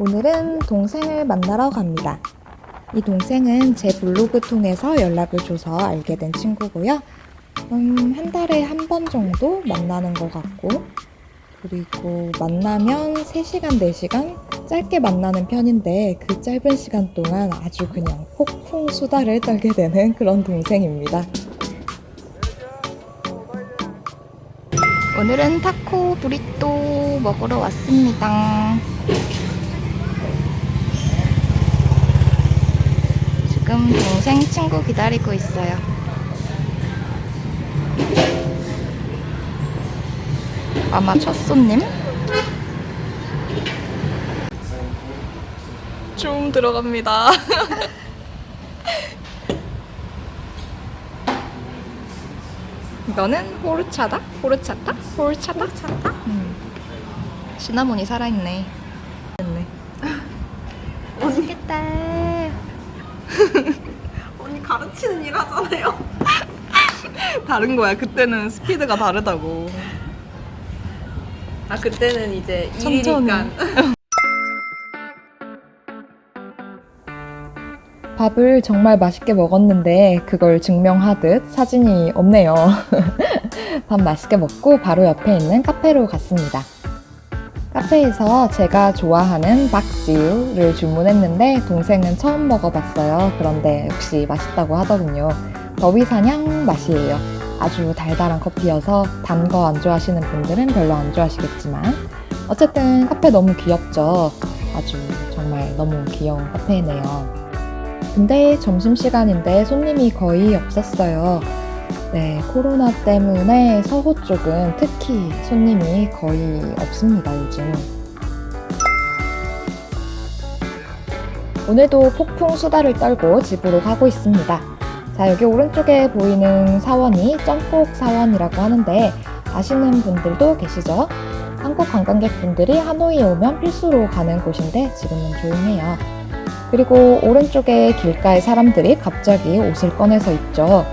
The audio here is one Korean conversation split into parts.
오늘은 동생을 만나러 갑니다. 이 동생은 제 블로그 통해서 연락을 줘서 알게 된 친구고요. 음, 한 달에 한 번 정도 만나는 것 같고, 그리고 만나면 3시간, 4시간 짧게 만나는 편인데 그 짧은 시간 동안 아주 그냥 폭풍 수다를 떨게 되는 그런 동생입니다. 오늘은 타코 브리또 먹으러 왔습니다. 지금 동생 친구 기다리고 있어요. 아마 첫 손님? 좀 들어갑니다. 이거는 호르차다? 호르차타? 호르차타? 호르차타? 음. 시나몬이 살아있네. 맛있겠다. 언니 가르치는 일 하잖아요. 다른 거야. 그때는 스피드가 다르다고. 아 그때는 이제 천천히. 일이니까. 밥을 정말 맛있게 먹었는데 그걸 증명하듯 사진이 없네요. 밥 맛있게 먹고 바로 옆에 있는 카페로 갔습니다. 카페에서 제가 좋아하는 박스유를 주문했는데 동생은 처음 먹어봤어요. 그런데 역시 맛있다고 하더군요. 더위사냥 맛이에요. 아주 달달한 커피여서 단 거 안 좋아하시는 분들은 별로 안 좋아하시겠지만 어쨌든 카페 너무 귀엽죠. 아주 정말 너무 귀여운 카페네요. 근데 점심시간인데 손님이 거의 없었어요. 네, 코로나 때문에 서호 쪽은 특히 손님이 거의 없습니다, 요즘. 오늘도 폭풍 수다를 떨고 집으로 가고 있습니다. 자, 여기 오른쪽에 보이는 사원이 점폭 사원이라고 하는데 아시는 분들도 계시죠? 한국 관광객분들이 하노이에 오면 필수로 가는 곳인데 지금은 조용해요. 그리고 오른쪽에 길가에 사람들이 갑자기 옷을 꺼내서 입죠.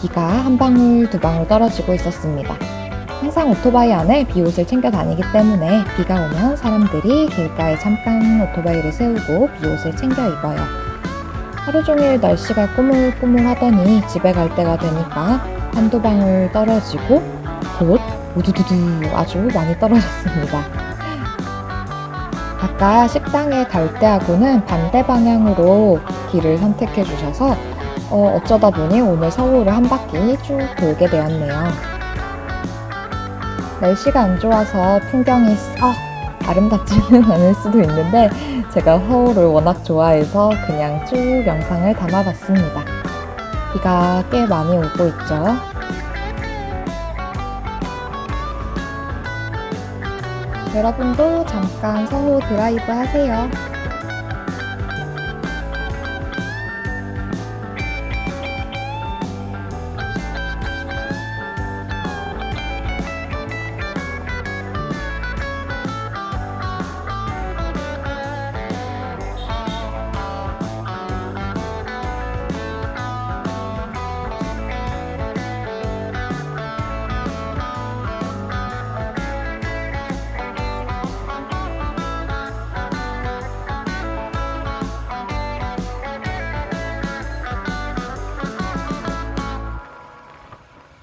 비가 한 방울 두 방울 떨어지고 있었습니다. 항상 오토바이 안에 비옷을 챙겨 다니기 때문에 비가 오면 사람들이 길가에 잠깐 오토바이를 세우고 비옷을 챙겨 입어요. 하루 종일 날씨가 꾸물꾸물하더니 집에 갈 때가 되니까 한두 방울 떨어지고 곧 우두두두 아주 많이 떨어졌습니다. 아까 식당에 갈 때하고는 반대 방향으로 길을 선택해 주셔서 어, 어쩌다 보니 오늘 서울을 한 바퀴 쭉 돌게 되었네요. 날씨가 안 좋아서 풍경이 썩 아름답지는 않을 수도 있는데 제가 서울을 워낙 좋아해서 그냥 쭉 영상을 담아봤습니다. 비가 꽤 많이 오고 있죠. 여러분도 잠깐 서호 드라이브 하세요.